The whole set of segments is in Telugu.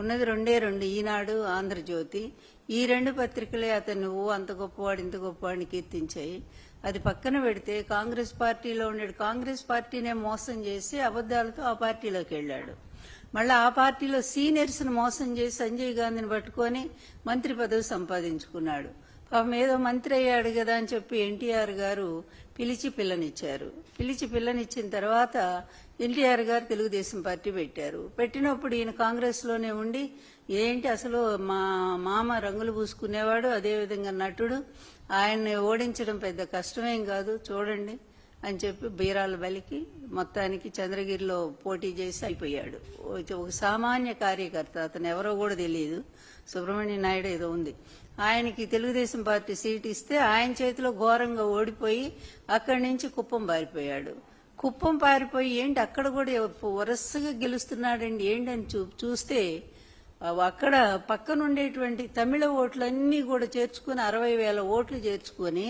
ఉన్నది రెండే రెండు. ఈనాడు ఆంధ్రజ్యోతి. ఈ రెండు పత్రికలే అతను నువ్వు అంత గొప్పవాడు ఇంత గొప్పవాడిని కీర్తించాయి. అది పక్కన పెడితే కాంగ్రెస్ పార్టీలో ఉండే కాంగ్రెస్ పార్టీనే మోసం చేసి అబద్దాలతో ఆ పార్టీలోకి వెళ్ళాడు. మళ్ళీ ఆ పార్టీలో సీనియర్స్ను మోసం చేసి సంజయ్ గాంధీని పట్టుకొని మంత్రి పదవి సంపాదించుకున్నాడు. పాపం ఏదో మంత్రి అయ్యాడు కదా అని చెప్పి ఎన్టీఆర్ గారు పిలిచి పిల్లనిచ్చారు. పిలిచి పిల్లనిచ్చిన తర్వాత ఎన్టీఆర్ గారు తెలుగుదేశం పార్టీ పెట్టారు. పెట్టినప్పుడు ఈయన కాంగ్రెస్లోనే ఉండి ఏంటి అసలు మా మామ రంగులు పూసుకునేవాడు అదేవిధంగా నటుడు ఆయన్ని ఓడించడం పెద్ద కష్టమేం కాదు చూడండి అని చెప్పి బీరాల బలికి మొత్తానికి చంద్రగిరిలో పోటీ చేసి అయిపోయాడు. ఒక సామాన్య కార్యకర్త అతను ఎవరో కూడా తెలియదు సుబ్రహ్మణ్య నాయుడు ఏదో ఉంది. ఆయనకి తెలుగుదేశం పార్టీ సీట్ ఇస్తే ఆయన చేతిలో ఘోరంగా ఓడిపోయి అక్కడి నుంచి కుప్పం బారిపోయాడు. కుప్పం పారిపోయి ఏంటి అక్కడ కూడా వరుసగా గెలుస్తున్నాడండి ఏంటి అని చూ చూస్తే అక్కడ పక్కనుండేటువంటి తమిళ తమిళ ఓట్లన్నీ కూడా చేర్చుకుని అరవై వేల ఓట్లు చేర్చుకొని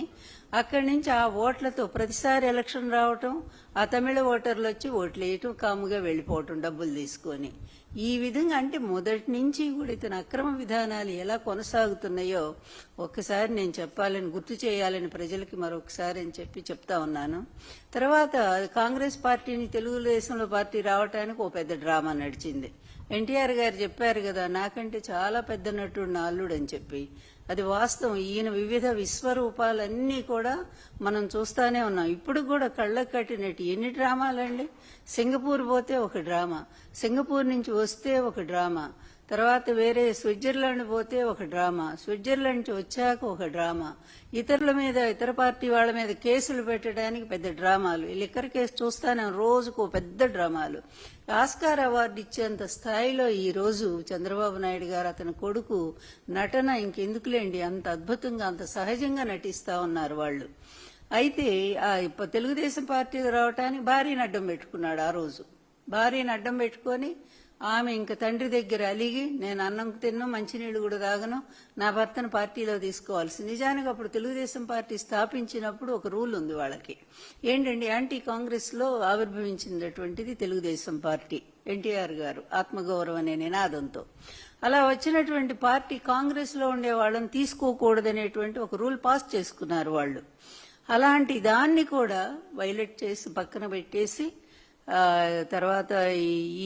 అక్కడి నుంచి ఆ ఓట్లతో ప్రతిసారి ఎలక్షన్ రావటం ఆ తమిళ ఓటర్లు వచ్చి ఓట్లు వేయటం కాముగా వెళ్ళిపోవటం డబ్బులు తీసుకొని. ఈ విధంగా అంటే మొదటి నుంచి కూడా ఇతని అక్రమ విధానాలు ఎలా కొనసాగుతున్నాయో ఒక్కసారి నేను చెప్పాలని గుర్తు చేయాలని ప్రజలకి మరొకసారి అని చెప్పి చెప్తా ఉన్నాను. తర్వాత కాంగ్రెస్ పార్టీని తెలుగుదేశంలో పార్టీ రావటానికి ఓ పెద్ద డ్రామా నడిచింది. ఎన్టీఆర్ గారు చెప్పారు కదా నాకంటే చాలా పెద్ద నటుడు నా అల్లుడు అని చెప్పి. అది వాస్తవం. ఈయన వివిధ విశ్వరూపాలన్నీ కూడా మనం చూస్తానే ఉన్నాం. ఇప్పుడు కూడా కళ్ళకు కట్టినట్టు. ఎన్ని డ్రామాలండి? సింగపూర్ పోతే ఒక డ్రామా. సింగపూర్ నుంచి వస్తే ఒక డ్రామా. తర్వాత వేరే స్విట్జర్లాండ్ పోతే ఒక డ్రామా. స్విట్జర్లాండ్ వచ్చాక ఒక డ్రామా. ఇతరుల మీద ఇతర పార్టీ వాళ్ళ మీద కేసులు పెట్టడానికి పెద్ద డ్రామాలు. లిక్కర్ కేసు చూస్తానే రోజుకు పెద్ద డ్రామాలు. ఆస్కార్ అవార్డు ఇచ్చేంత స్థాయిలో ఈ రోజు చంద్రబాబు నాయుడు గారు అతని కొడుకు నటన ఇంకెందుకులేండి? అంత అద్భుతంగా అంత సహజంగా నటిస్తా ఉన్నారు వాళ్ళు. అయితే ఆ ఇప్ప- తెలుగుదేశం పార్టీకి రావటానికి భారీని అడ్డం పెట్టుకున్నాడు ఆ రోజు. భారీని అడ్డం పెట్టుకొని ఆమె ఇంక తండ్రి దగ్గర అలిగి నేను అన్నం తిన్ను మంచినీళ్ళు కూడా తాగను నా భర్తను పార్టీలో తీసుకోవాల్సి నిజానికి అప్పుడు తెలుగుదేశం పార్టీ స్థాపించినప్పుడు ఒక రూల్ ఉంది వాళ్ళకి. ఏంటండి యాంటీ కాంగ్రెస్లో ఆవిర్భవించినటువంటిది తెలుగుదేశం పార్టీ ఎన్టీఆర్ గారు ఆత్మగౌరవం అనే నినాదంతో. అలా వచ్చినటువంటి పార్టీ కాంగ్రెస్లో ఉండే వాళ్ళని తీసుకోకూడదనేటువంటి ఒక రూల్ పాస్ చేసుకున్నారు వాళ్ళు. అలాంటి దాన్ని కూడా వైలెట్ చేసి పక్కన పెట్టేసి తర్వాత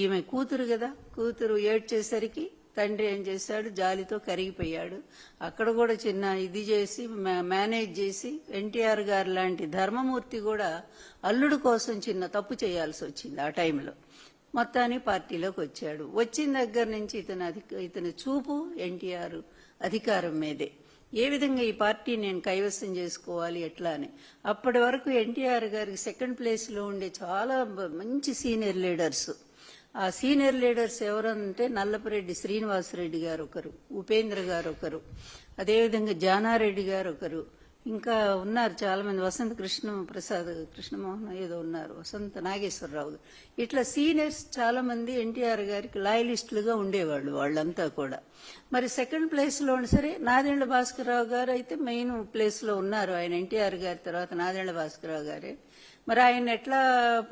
ఈమె కూతురు కదా కూతురు ఏడ్చేసరికి తండ్రి ఏం చేశాడు? జాలితో కరిగిపోయాడు. అక్కడ కూడా చిన్న ఇది చేసి మేనేజ్ చేసి ఎన్టీఆర్ గారు లాంటి ధర్మమూర్తి కూడా అల్లుడు కోసం చిన్న తప్పు చేయాల్సి వచ్చింది ఆ టైంలో. మొత్తాన్ని పార్టీలోకి వచ్చాడు. వచ్చిన దగ్గర నుంచి ఇతని అధిక ఇతని చూపు ఎన్టీఆర్ అధికారం మీదే. ఏ విధంగా ఈ పార్టీ నేను కైవసం చేసుకోవాలి ఎట్లా అని. అప్పటి వరకు ఎన్టీఆర్ గారికి సెకండ్ ప్లేస్లో ఉండే చాలా మంచి సీనియర్ లీడర్స్. ఆ సీనియర్ లీడర్స్ ఎవరంటే నల్లపరెడ్డి శ్రీనివాసరెడ్డి గారు ఒకరు ఉపేంద్ర గారు ఒకరు అదేవిధంగా జానారెడ్డి గారు ఒకరు ఇంకా ఉన్నారు చాలా మంది వసంత కృష్ణ ప్రసాద్ కృష్ణమోహన్ ఏదో ఉన్నారు. వసంత నాగేశ్వరరావు. ఇట్లా సీనియర్స్ చాలా మంది ఎన్టీఆర్ గారికి లాయలిస్టులుగా ఉండేవాళ్ళు వాళ్ళంతా కూడా. మరి సెకండ్ ప్లేస్లో ఉన్న సరే నాదెండ్ల భాస్కరరావు గారు అయితే మెయిన్ ప్లేస్లో ఉన్నారు. ఆయన ఎన్టీఆర్ గారి తర్వాత నాదెండ్ల భాస్కరరావు గారే. మరి ఆయన ఎట్లా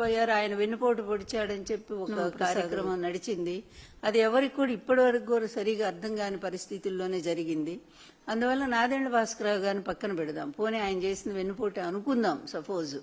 పోయారు? ఆయన వెన్నుపోటు పొడిచాడని చెప్పి ఒక కార్యక్రమం నడిచింది. అది ఎవరికి కూడా ఇప్పటి వరకు కూడా సరిగా అర్థం కాని పరిస్థితుల్లోనే జరిగింది. అందువల్ల నాదెండ్ల భాస్కరరావు గారిని పక్కన పెడదాం. పోనీ ఆయన చేసిన వెన్నుపోటు అనుకుందాం సపోజ్.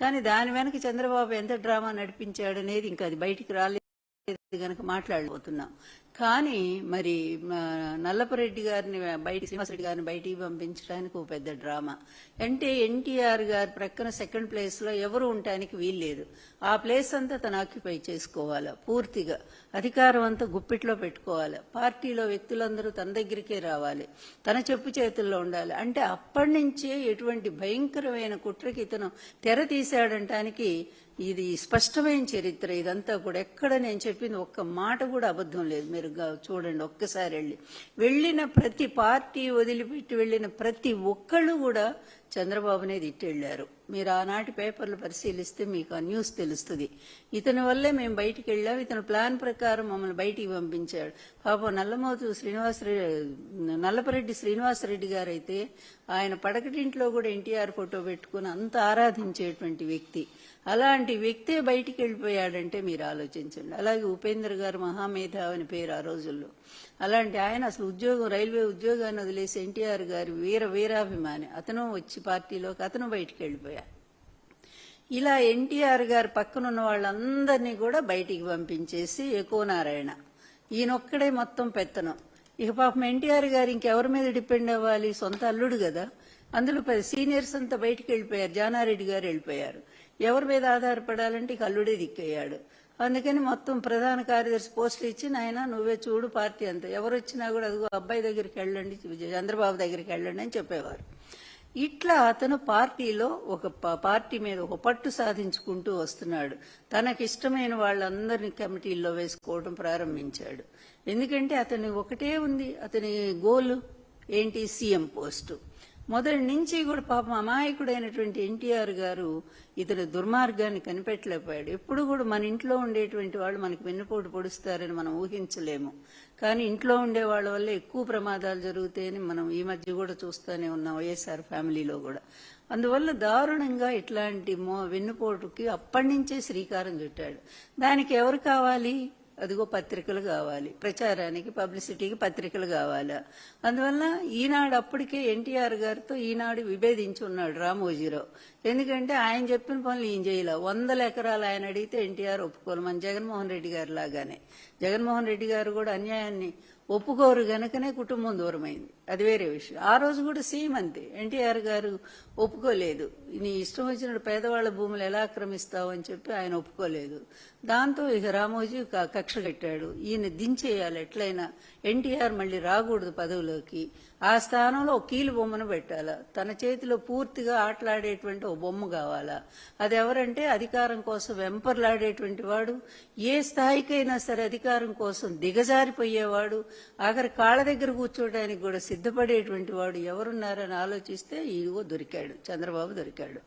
కానీ దాని వెనక చంద్రబాబు ఎంత డ్రామా నడిపించాడనేది ఇంకా అది బయటికి రాలేదు గనక మాట్లాడబోతున్నాం. కానీ మరి మా నల్లపరెడ్డి గారిని బయట శ్రీనివాసరెడ్డి గారిని బయటికి పంపించడానికి ఒక పెద్ద డ్రామా. అంటే ఎన్టీఆర్ గారి ప్రక్కన సెకండ్ ప్లేస్లో ఎవరు ఉండటానికి వీల్లేదు ఆ ప్లేస్ అంతా తను ఆక్యుపై చేసుకోవాలా పూర్తిగా. అధికారం అంతా గుప్పిట్లో పెట్టుకోవాలి. పార్టీలో వ్యక్తులందరూ తన దగ్గరికే రావాలి. తన చెప్పు చేతుల్లో ఉండాలి. అంటే అప్పటి నుంచే ఎటువంటి భయంకరమైన కుట్రకి ఇతను తెర తీశాడంటానికి ఇది స్పష్టమైన చరిత్ర ఇదంతా కూడా ఎక్కడ నేను చెప్పింది ఒక్క మాట కూడా అబద్ధం లేదు. మీరు చూడండి ఒక్కసారి వెళ్ళి. వెళ్ళిన ప్రతి పార్టీ వదిలిపెట్టి వెళ్ళిన ప్రతి ఒక్కళ్ళు కూడా చంద్రబాబునే తిట్టెళ్ళారు. మీరు ఆనాటి పేపర్లు పరిశీలిస్తే మీకు ఆ న్యూస్ తెలుస్తుంది. ఇతని వల్లే మేము బయటికి వెళ్ళాం. ఇతని ప్లాన్ ప్రకారం మమ్మల్ని బయటికి పంపించాడు. పాపం నల్లమోతు శ్రీనివాసరెడ్డి నల్లపరెడ్డి శ్రీనివాసరెడ్డి గారైతే ఆయన పడకటింట్లో కూడా ఎన్టీఆర్ ఫోటో పెట్టుకుని అంత ఆరాధించేటువంటి వ్యక్తి. అలాంటి వ్యక్తే బయటికి వెళ్ళిపోయాడంటే మీరు ఆలోచించండి. అలాగే ఉపేంద్ర గారు మహామేధావి అని పేరు ఆ రోజుల్లో. అలాంటి ఆయన అసలు ఉద్యోగం రైల్వే ఉద్యోగాన్ని వదిలేసి ఎన్టీఆర్ గారి వీర వీరాభిమాని. అతను వచ్చి పార్టీలోకి అతను బయటికి వెళ్ళిపోయాడు. ఇలా ఎన్టీఆర్ గారు పక్కనున్న వాళ్ళందరినీ కూడా బయటికి పంపించేసి ఎకోనారాయణ ఈయనొక్కడే మొత్తం పెత్తనం. ఇక పాపం ఎన్టీఆర్ గారు ఇంకెవరి మీద డిపెండ్ అవ్వాలి? సొంత అల్లుడు కదా. అందులో పది సీనియర్స్ అంతా బయటికి వెళ్ళిపోయారు. జానారెడ్డి గారు వెళ్ళిపోయారు. ఎవరి మీద ఆధారపడాలంటే ఇక అల్లుడే దిక్కయ్యాడు. అందుకని మొత్తం ప్రధాన కార్యదర్శి పోస్టులు ఇచ్చి నాయన నువ్వే చూడు పార్టీ అంతా. ఎవరు వచ్చినా కూడా అదిగో అబ్బాయి దగ్గరికి వెళ్ళండి చంద్రబాబు దగ్గరికి వెళ్ళండి అని చెప్పేవారు. ఇట్లా అతను పార్టీలో ఒక ప- పార్టీ మీద ఒక పట్టు సాధించుకుంటూ వస్తున్నాడు. తనకి ఇష్టమైన వాళ్ళందరినీ కమిటీల్లో వేసుకోవడం ప్రారంభించాడు. ఎందుకంటే అతని ఒకటే ఉంది. అతని గోలు ఏంటి? CM post. మొదటి నుంచి కూడా పాపం అమాయకుడైనటువంటి ఎన్టీఆర్ గారు ఇతని దుర్మార్గాన్ని కనిపెట్టలేకపోయాడు. ఎప్పుడు కూడా మన ఇంట్లో ఉండేటువంటి వాళ్ళు మనకి వెన్నుపోటు పొడుస్తారని మనం ఊహించలేము. కానీ ఇంట్లో ఉండే వాళ్ళ వల్ల ఎక్కువ ప్రమాదాలు జరుగుతాయని మనం ఈ మధ్య కూడా చూస్తూనే ఉన్నాం వైఎస్ఆర్ ఫ్యామిలీలో కూడా. అందువల్ల దారుణంగా ఇట్లాంటి మో వెన్నుపోటుకి అప్పటి నుంచే శ్రీకారం చుట్టాడు. దానికి ఎవరు కావాలి? అదిగో పత్రికలు కావాలి. ప్రచారానికి పబ్లిసిటీకి పత్రికలు కావాలి? అందువల్ల ఈనాడు అప్పటికే ఎన్టీఆర్ గారితో ఈనాడు విభేదించి ఉన్నాడు రామోజీరావు. ఎందుకంటే ఆయన చెప్పిన పనులు ఈయన చేయలే. వందల ఎకరాలు ఆయన అడిగితే ఎన్టీఆర్ ఒప్పుకోరు మన జగన్మోహన్ రెడ్డి గారు లాగానే. జగన్మోహన్ రెడ్డి గారు కూడా అన్యాయాన్ని ఒప్పుకోరు గనుకనే కుటుంబం దూరమైంది. అది వేరే విషయం. ఆ రోజు కూడా సేమ్ అంతే. ఎన్టీఆర్ గారు ఒప్పుకోలేదు. నీ ఇష్టం వచ్చినట్టు పేదవాళ్ళ భూములు ఎలా ఆక్రమిస్తావు అని చెప్పి ఆయన ఒప్పుకోలేదు. దాంతో ఇక రామోజీ క- కక్ష కట్టాడు. ఈయన దించేయాలి ఎట్లయినా. ఎన్టీఆర్ మళ్ళీ రాకూడదు పదవిలోకి. ఆ స్థానంలో కీలు బొమ్మను పెట్టాలా. తన చేతిలో పూర్తిగా ఆటలాడేటువంటి ఓ బొమ్మ కావాలా? అది ఎవరంటే అధికారం కోసం వెంపర్లాడేటువంటి వాడు ఏ స్థాయికైనా సరే అధికారం కోసం దిగజారిపోయేవాడు ఆఖరి కాళ్ళ దగ్గర కూర్చోవడానికి కూడా సిద్ధపడేటువంటి వాడు ఎవరున్నారని ఆలోచిస్తే ఇదిగో దొరికాడు చంద్రబాబు దొరికాడు.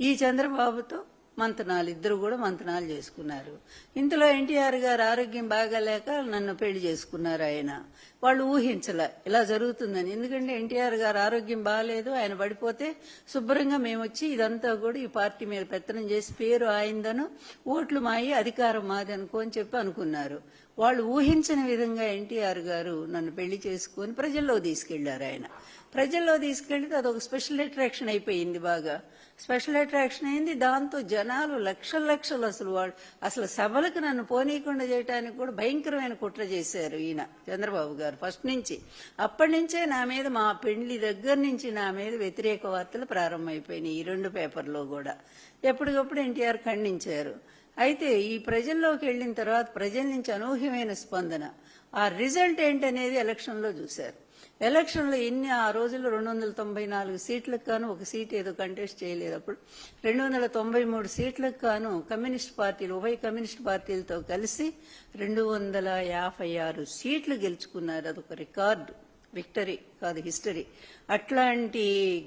ఈ చంద్రబాబుతో మంతనాలు ఇద్దరు కూడా మంతనాలు చేసుకున్నారు. ఇంతలో ఎన్టీఆర్ గారు ఆరోగ్యం బాగాలేక నన్ను పెళ్ళి చేసుకున్నారు ఆయన. వాళ్ళు ఊహించలే ఇలా జరుగుతుందని. ఎందుకంటే ఎన్టీఆర్ గారు ఆరోగ్యం బాగాలేదు ఆయన పడిపోతే శుభ్రంగా మేము వచ్చి ఇదంతా కూడా ఈ పార్టీ మీద పెత్తనం చేసి పేరు ఆయిందను ఓట్లు మాయి అధికారం మాది అనుకో అని చెప్పి అనుకున్నారు. వాళ్ళు ఊహించని విధంగా ఎన్టీఆర్ గారు నన్ను పెళ్ళి చేసుకొని ప్రజల్లో తీసుకెళ్ళారు ఆయన. ప్రజల్లో తీసుకెళ్తే అదొక స్పెషల్ అట్రాక్షన్ అయిపోయింది బాగా. స్పెషల్ అట్రాక్షన్ అయింది. దాంతో జనాలు లక్షల లక్షలు అసలు వాళ్ళు అసలు సభలకు నన్ను పోనీయకుండా చేయడానికి కూడా భయంకరమైన కుట్ర చేశారు ఈయన చంద్రబాబు గారు ఫస్ట్ నుంచి. అప్పటి నుంచే నా మీద మా పెళ్ళి దగ్గర నుంచి నా మీద వ్యతిరేక వార్తలు ప్రారంభమైపోయినాయి ఈ రెండు పేపర్లో కూడా. ఎప్పటికప్పుడు ఎన్టీఆర్ ఖండించారు. అయితే ఈ ప్రజల్లోకి వెళ్ళిన తర్వాత ప్రజల నుంచి అనూహ్యమైన స్పందన. ఆ రిజల్ట్ ఏంటనేది ఎలక్షన్లో చూశారు. ఎలక్షన్లో ఎన్ని ఆ రోజుల్లో రెండు వందల తొంభై నాలుగు సీట్లకు కాను ఒక సీట్ ఏదో కంటెస్ట్ చేయలేదు అప్పుడు. రెండు వందల తొంభై మూడు సీట్లకు కాను కమ్యూనిస్ట్ పార్టీలు ఉభయ కమ్యూనిస్ట్ పార్టీలతో కలిసి రెండు వందల యాభై ఆరు సీట్లు గెలుచుకున్నారు. అదొక రికార్డు విక్టరీ. కాదు హిస్టరీ. అట్లాంటి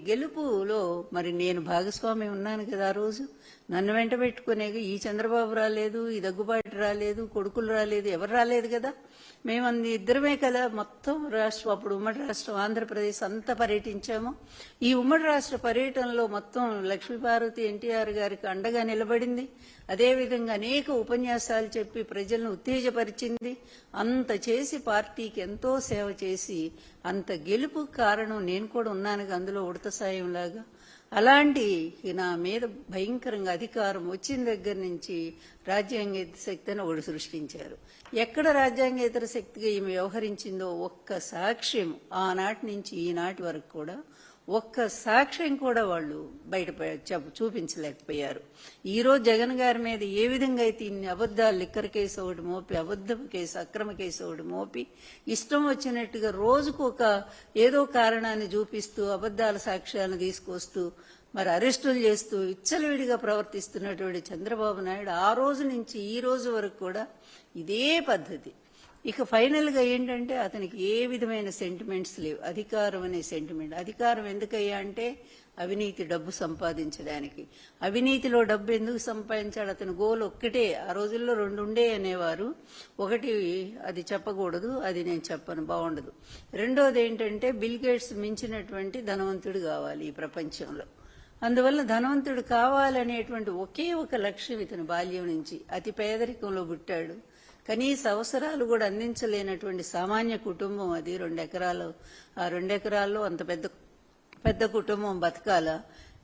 గెలుపులో మరి నేను భాగస్వామి ఉన్నాను కదా ఆ రోజు. నన్ను వెంట పెట్టుకునే ఈ చంద్రబాబు రాలేదు ఈ దగ్గుబాటు రాలేదు కొడుకులు రాలేదు ఎవరు రాలేదు కదా. మేము అన్ని ఇద్దరమే కదా మొత్తం రాష్ట్రం అప్పుడు ఉమ్మడి రాష్ట్రం ఆంధ్రప్రదేశ్ అంతా పర్యటించాము. ఈ ఉమ్మడి రాష్ట్ర పర్యటనలో మొత్తం లక్ష్మీపార్వతి ఎన్టీఆర్ గారికి అండగా నిలబడింది. అదేవిధంగా అనేక ఉపన్యాసాలు చెప్పి ప్రజలను ఉత్తేజపరిచింది. అంత చేసి పార్టీకి ఎంతో సేవ చేసి అంత గెలుపు కారణం నేను కూడా ఉన్నాను అందులో ఉడత సాయంలాగా. అలాంటి నా మీద భయంకరంగా అధికారం వచ్చిన దగ్గర నుంచి రాజ్యాంగేతర శక్తి అని ఒకటి సృష్టించారు. ఎక్కడ రాజ్యాంగేతర శక్తిగా ఈమె వ్యవహరించిందో ఒక్క సాక్ష్యం ఆనాటి నుంచి ఈనాటి వరకు కూడా ఒక్క సాక్ష్యం కూడా వాళ్ళు బయట చూపించలేకపోయారు. ఈ రోజు జగన్ గారి మీద ఏ విధంగా అయితే ఇన్ని అబద్ధాలు లిక్కర్ కేసు ఒకటి మోపి అబద్ధపు కేసు అక్రమ కేసు ఒకటి మోపి ఇష్టం వచ్చినట్టుగా రోజుకు ఒక ఏదో కారణాన్ని చూపిస్తూ అబద్ధాల సాక్ష్యాలను తీసుకొస్తూ మరి అరెస్టులు చేస్తూ ఇచ్చలవిడిగా ప్రవర్తిస్తున్నటువంటి చంద్రబాబు నాయుడు ఆ రోజు నుంచి ఈ రోజు వరకు కూడా ఇదే పద్ధతి. ఇక ఫైనల్గా ఏంటంటే అతనికి ఏ విధమైన సెంటిమెంట్స్ లేవు. అధికారం అనే సెంటిమెంట్. అధికారం ఎందుకయ్యా అంటే అవినీతి డబ్బు సంపాదించడానికి. అవినీతిలో డబ్బు ఎందుకు సంపాదించాడు? అతని గోల్ ఒక్కటే. ఆ రోజుల్లో రెండు ఉండే అనేవారు. ఒకటి అది చెప్పకూడదు అది నేను చెప్పను బాగుండదు. రెండోది ఏంటంటే బిల్ గేట్స్ మించినటువంటి ధనవంతుడు కావాలి ఈ ప్రపంచంలో. అందువల్ల ధనవంతుడు కావాలనేటువంటి ఒకే ఒక లక్ష్యం ఇతని బాల్యం నుంచి. అతి పేదరికంలో పుట్టాడు. కనీస అవసరాలు కూడా అందించలేనటువంటి సామాన్య కుటుంబం అది. రెండెకరాలు ఆ రెండు ఎకరాల్లో అంత పెద్ద పెద్ద కుటుంబం బతకాల.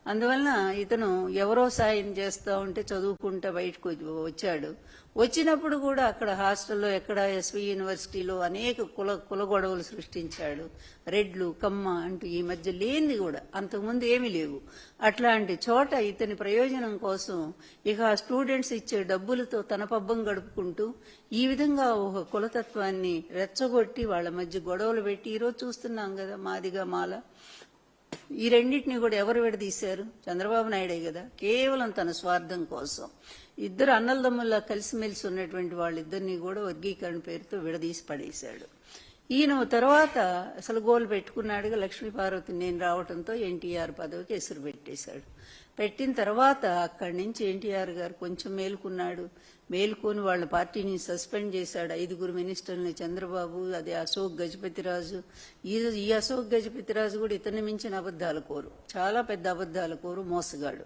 అందువలన ఇతను ఎవరో సాయం చేస్తూ ఉంటే చదువుకుంటా బయటకు వచ్చాడు. వచ్చినప్పుడు కూడా అక్కడ హాస్టల్లో ఎక్కడ ఎస్వి యూనివర్సిటీలో అనేక కుల కుల గొడవలు సృష్టించాడు. రెడ్లు కమ్మ అంటూ ఈ మధ్య లేనిది కూడా అంతకుముందు ఏమీ లేవు. అట్లాంటి చోట ఇతని ప్రయోజనం కోసం ఇక ఆ స్టూడెంట్స్ ఇచ్చే డబ్బులతో తన పబ్బం గడుపుకుంటూ ఈ విధంగా ఒక కులతత్వాన్ని రెచ్చగొట్టి వాళ్ళ మధ్య గొడవలు పెట్టి ఈరోజు చూస్తున్నాం కదా మాదిగా మాల ఈ రెండింటిని కూడా ఎవరు విడదీశారు? చంద్రబాబు నాయుడే కదా. కేవలం తన స్వార్థం కోసం. ఇద్దరు అన్నలదమ్ముల్లా కలిసిమెలిసి ఉన్నటువంటి వాళ్ళిద్దరిని కూడా వర్గీకరణ పేరుతో విడదీసి పడేశాడు. ఈయన తర్వాత అసలు గోల్ పెట్టుకున్నాడుగా లక్ష్మీ పార్వతి నేను రావడంతో ఎన్టీఆర్ పదవికి ఎసురు పెట్టేశాడు. పెట్టిన తర్వాత అక్కడి నుంచి ఎన్టీఆర్ గారు కొంచెం మేలుకున్నాడు. మేలుకొని వాళ్ళ పార్టీని సస్పెండ్ చేశాడు ఐదుగురు మినిస్టర్ని చంద్రబాబు అదే అశోక్ గజపతిరాజు. ఈ ఈ అశోక్ గజపతిరాజు కూడా ఇతన్ని మించిన అబద్ధాల కోరు. చాలా పెద్ద అబద్ధాల కోరు మోసగాడు.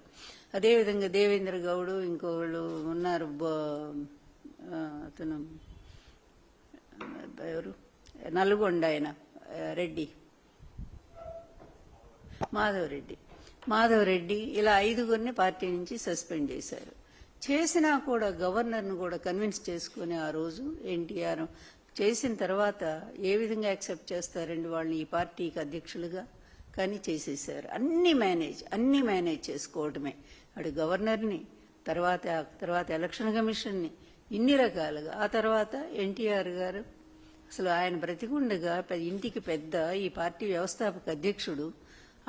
అదేవిధంగా దేవేంద్ర గౌడు ఇంకోళ్ళు ఉన్నారు అతను ఎవరు? నల్గొండ ఆయన రెడ్డి. మాధవరెడ్డి. మాధవరెడ్డి ఇలా ఐదుగురిని పార్టీ నుంచి సస్పెండ్ చేశారు. చేసినా కూడా గవర్నర్ను కూడా కన్విన్స్ చేసుకుని ఆ రోజు ఎన్టీఆర్ చేసిన తర్వాత ఏ విధంగా యాక్సెప్ట్ చేస్తారండి వాళ్ళని ఈ పార్టీకి అధ్యక్షులుగా? కానీ చేసేసారు. అన్ని మేనేజ్ అన్ని మేనేజ్ చేసుకోవడమే అటు గవర్నర్ని తర్వాత తర్వాత ఎలక్షన్ కమిషన్ని ఇన్ని రకాలుగా. ఆ తర్వాత ఎన్టీఆర్ గారు అసలు ఆయన బ్రతికుండగా ఇంటికి పెద్ద ఈ పార్టీ వ్యవస్థాపక అధ్యక్షుడు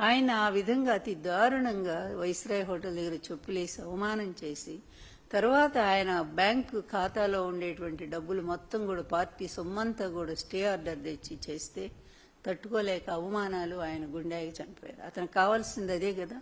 ఆయన ఆ విధంగా అతి దారుణంగా వైస్రాయ్ హోటల్ దగ్గర చెప్పులేసి అవమానం చేసి తర్వాత ఆయన బ్యాంకు ఖాతాలో ఉండేటువంటి డబ్బులు మొత్తం కూడా పార్టీ సొమ్మంతా కూడా స్టే ఆర్డర్ తెచ్చి చేస్తే తట్టుకోలేక అవమానాలు ఆయన గుండెకి చనిపోయారు. అతనికి కావాల్సింది అదే కదా.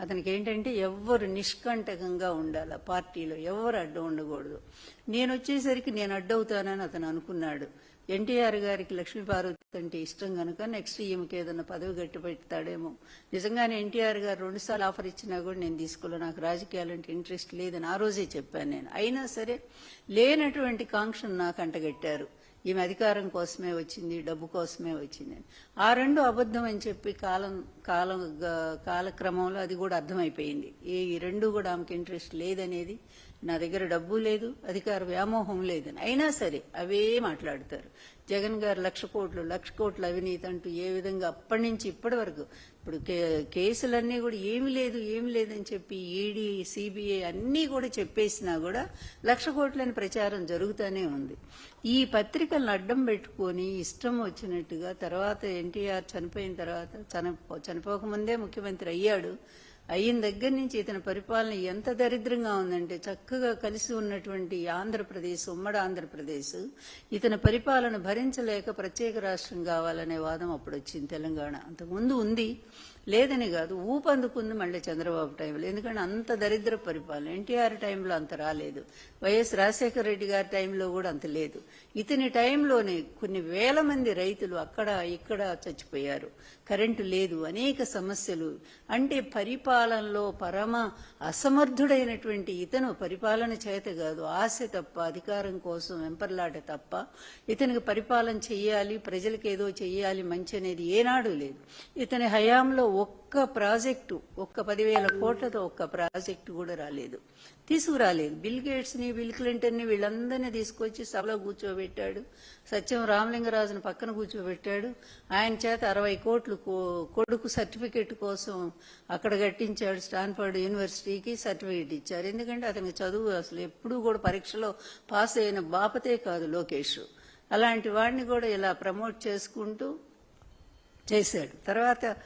అతనికి ఏంటంటే ఎవ్వరు నిష్కంటకంగా ఉండాలి పార్టీలో. ఎవరు అడ్డం ఉండకూడదు. నేను వచ్చేసరికి నేను అడ్డవుతానని అతను అనుకున్నాడు. ఎన్టీఆర్ గారికి లక్ష్మీ పార్వతి అంటే ఇష్టం కనుక నెక్స్ట్ ఈమెకి ఏదైనా పదవి గట్టి పెడతాడేమో. నిజంగానే ఎన్టీఆర్ గారు రెండుసార్లు ఆఫర్ ఇచ్చినా కూడా నేను తీసుకోలే నాకు రాజకీయాలంటే ఇంట్రెస్ట్ లేదని ఆ రోజే చెప్పాను నేను. అయినా సరే లేనటువంటి కాంక్షను నాకు అంటగట్టారు. ఈమె అధికారం కోసమే వచ్చింది డబ్బు కోసమే వచ్చింది. అని. ఆ రెండు అబద్ధం అని చెప్పి కాలం కాలం కాలక్రమంలో అది కూడా అర్థమైపోయింది. ఈ రెండు కూడా ఆమెకి ఇంట్రెస్ట్ లేదనేది నా దగ్గర డబ్బు లేదు అధికార వ్యామోహం లేదని అయినా సరే అవే మాట్లాడతారు. జగన్ గారు లక్ష కోట్లు లక్ష కోట్ల అవినీతి అంటూ ఏ విధంగా అప్పటి నుంచి ఇప్పటి వరకు ఇప్పుడు కే- కేసులన్నీ కూడా ఏమీ లేదు ఏమి లేదని చెప్పి ఈడీ సిబిఐ అన్నీ కూడా చెప్పేసినా కూడా లక్ష కోట్లని ప్రచారం జరుగుతూనే ఉంది. ఈ పత్రికలను అడ్డం పెట్టుకొని ఇష్టం వచ్చినట్టుగా తర్వాత ఎన్టీఆర్ చనిపోయిన తర్వాత చనిపో చనిపోకముందే ముఖ్యమంత్రి అయ్యాడు. అయిన దగ్గర నుంచి ఇతని పరిపాలన ఎంత దరిద్రంగా ఉందంటే చక్కగా కలిసి ఉన్నటువంటి ఆంధ్రప్రదేశ్ ఉమ్మడి ఆంధ్రప్రదేశ్ ఇతని పరిపాలన భరించలేక ప్రత్యేక రాష్ట్రం కావాలనే వాదం అప్పుడు వచ్చింది తెలంగాణ. అంతకుముందు ఉంది. లేదని కాదు ఊపందుకుంది మళ్ళీ చంద్రబాబు టైంలో. ఎందుకంటే అంత దరిద్ర పరిపాలన. ఎన్టీఆర్ టైంలో అంత రాలేదు. వైఎస్ రాజశేఖర రెడ్డి గారి టైంలో కూడా అంత లేదు. ఇతని టైంలోనే కొన్ని వేల మంది రైతులు అక్కడ ఇక్కడ చచ్చిపోయారు. కరెంటు లేదు అనేక సమస్యలు. అంటే పరిపాలనలో పరమ అసమర్థుడైనటువంటి ఇతను పరిపాలన చేత కాదు ఆశ తప్ప అధికారం కోసం వెంపర్లాట తప్ప ఇతనికి పరిపాలన చెయ్యాలి ప్రజలకు ఏదో చెయ్యాలి మంచి అనేది ఏనాడు లేదు. ఇతని హయాంలో ఒక్క ప్రాజెక్టు ఒక్క పదివేల కోట్లతో ఒక్క ప్రాజెక్టు కూడా రాలేదు. తీసుకురాలేదు. బిల్ గేట్స్ని బిల్ క్లింటన్ని వీళ్ళందరినీ తీసుకొచ్చి సభలో కూర్చోబెట్టాడు. సత్యం రామలింగరాజును పక్కన కూర్చోబెట్టాడు. ఆయన చేత అరవై కోట్లు కో- కొడుకు సర్టిఫికెట్ కోసం అక్కడ కట్టించాడు స్టాన్ఫర్డ్ యూనివర్సిటీకి సర్టిఫికెట్ ఇచ్చారు. ఎందుకంటే అతనికి చదువు అసలు ఎప్పుడూ కూడా పరీక్షలో పాస్ అయిన బాపతే కాదు లోకేష్. అలాంటి వాడిని కూడా ఇలా ప్రమోట్ చేసుకుంటూ చేశాడు. తర్వాత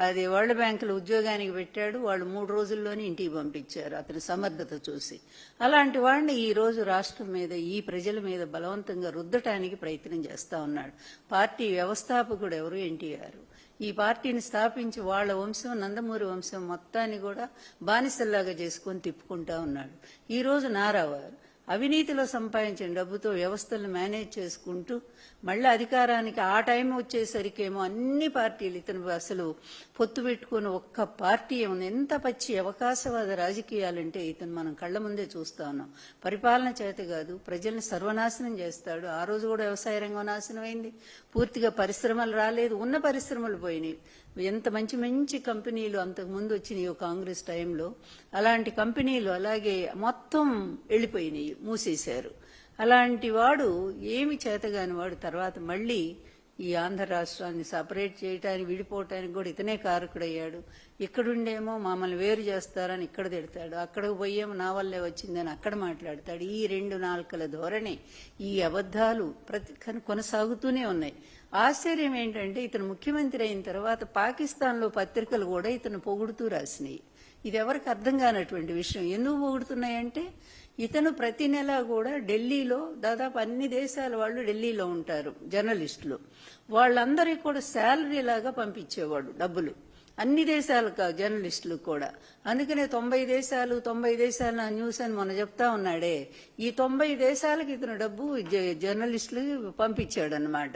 అది వరల్డ్ బ్యాంకులో ఉద్యోగానికి పెట్టాడు వాళ్ళు మూడు రోజుల్లోనే ఇంటికి పంపించారు అతని సమర్థత చూసి. అలాంటి వాడిని ఈ రోజు రాష్ట్రం మీద ఈ ప్రజల మీద బలవంతంగా రుద్దటానికి ప్రయత్నం చేస్తా ఉన్నాడు. పార్టీ వ్యవస్థాపకుడు ఎవరు? ఎన్టీఆర్. ఈ పార్టీని స్థాపించి వాళ్ళ వంశం నందమూరి వంశం మొత్తాన్ని కూడా బానిసల్లాగా చేసుకొని తిప్పుకుంటా ఉన్నాడు. ఈ రోజు నారావారు. అవినీతిలో సంపాదించిన డబ్బుతో వ్యవస్థలను మేనేజ్ చేసుకుంటూ మళ్ళీ అధికారానికి ఆ టైం వచ్చేసరికేమో అన్ని పార్టీలు ఇతను అసలు పొత్తు పెట్టుకుని ఒక్క పార్టీ ఉంది ఎంత పచ్చి అవకాశవాద రాజకీయాలంటే ఇతను మనం కళ్ళ ముందే చూస్తా ఉన్నాం. పరిపాలన చేత కాదు ప్రజల్ని సర్వనాశనం చేస్తాడు. ఆ రోజు కూడా వ్యవసాయ రంగం నాశనం అయింది పూర్తిగా పరిశ్రమలు రాలేదు. ఉన్న పరిశ్రమలు పోయినాయి. ఎంత మంచి మంచి కంపెనీలు అంతకు ముందు వచ్చినాయో కాంగ్రెస్ టైంలో అలాంటి కంపెనీలు అలాగే మొత్తం వెళ్ళిపోయినాయి మూసేశారు. అలాంటి వాడు ఏమి చేతగాని వాడు తర్వాత మళ్ళీ ఈ ఆంధ్ర రాష్ట్రాన్ని సపరేట్ చేయటానికి విడిపోవటానికి కూడా ఇతనే కారకుడయ్యాడు. ఇక్కడుండేమో మమ్మల్ని వేరు చేస్తారని ఇక్కడ తిడతాడు అక్కడికి పోయేమో నా వల్లే వచ్చిందని అక్కడ మాట్లాడతాడు. ఈ రెండు నాలుకల ధోరణి ఈ అబద్ధాలు ప్రతి కొనసాగుతూనే ఉన్నాయి. ఆశ్చర్యం ఏంటంటే ఇతను ముఖ్యమంత్రి అయిన తర్వాత పాకిస్తాన్లో పత్రికలు కూడా ఇతను పొగుడుతూ రాసినాయి. ఇది ఎవరికి అర్థం కానటువంటి విషయం. ఎందుకు పొగుడుతున్నాయంటే ఇతను ప్రతి నెల కూడా ఢిల్లీలో దాదాపు అన్ని దేశాల వాళ్ళు ఢిల్లీలో ఉంటారు జర్నలిస్టులు. వాళ్ళందరికీ కూడా శాలరీ లాగా పంపించేవాడు డబ్బులు. అన్ని దేశాల జర్నలిస్టులు కూడా. అందుకనే తొంభై దేశాలు తొంభై దేశాల నా న్యూస్ అని మొన్న చెప్తా ఉన్నాడే. ఈ తొంభై దేశాలకు ఇతను డబ్బు జ- జర్నలిస్టులు పంపించాడు అనమాట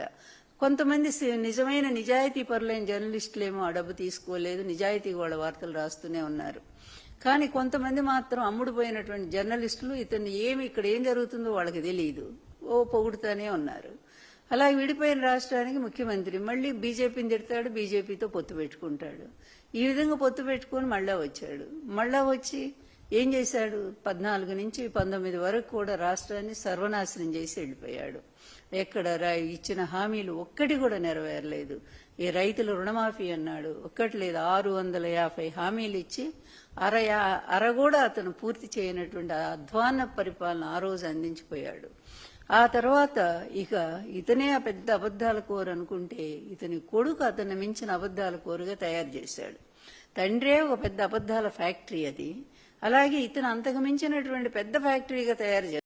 కొంతమంది నిజమైన నిజాయితీ పరులైన జర్నలిస్టులేమో ఆ డబ్బు తీసుకోలేదు నిజాయితీ వాళ్ళ వార్తలు రాస్తూనే ఉన్నారు. కానీ కొంతమంది మాత్రం అమ్ముడుపోయినటువంటి జర్నలిస్టులు ఇతను ఏమి ఇక్కడ ఏం జరుగుతుందో వాళ్ళకి తెలియదు ఓ పొగుడుతానే ఉన్నారు. అలాగే విడిపోయిన రాష్ట్రానికి ముఖ్యమంత్రి మళ్ళీ బీజేపీని తిడతాడు బీజేపీతో పొత్తు పెట్టుకుంటాడు. ఈ విధంగా పొత్తు పెట్టుకొని మళ్ళా వచ్చాడు. మళ్ళా వచ్చి ఏం చేశాడు? పద్నాలుగు నుంచి పంతొమ్మిది వరకు కూడా రాష్ట్రాన్ని సర్వనాశనం చేసి వెళ్ళిపోయాడు. ఎక్కడ రా- ఇచ్చిన హామీలు ఒక్కటి కూడా నెరవేరలేదు. ఈ రైతుల రుణమాఫీ అన్నాడు. ఒక్కటి లేదు ఆరు వందల యాభై హామీలు ఇచ్చి అర అర కూడా అతను పూర్తి చేయనటువంటి అధ్వాన పరిపాలన ఆ రోజు అందించిపోయాడు. ఆ తర్వాత ఇక ఇతనే ఆ పెద్ద అబద్ధాల కోరు అనుకుంటే ఇతని కొడుకు అతన్ని మించిన అబద్ధాల కోరుగా తయారు చేశాడు. తండ్రే ఒక పెద్ద అబద్ధాల ఫ్యాక్టరీ అది. అలాగే ఇతను అంతకు మించినటువంటి పెద్ద ఫ్యాక్టరీగా తయారు చేశాడు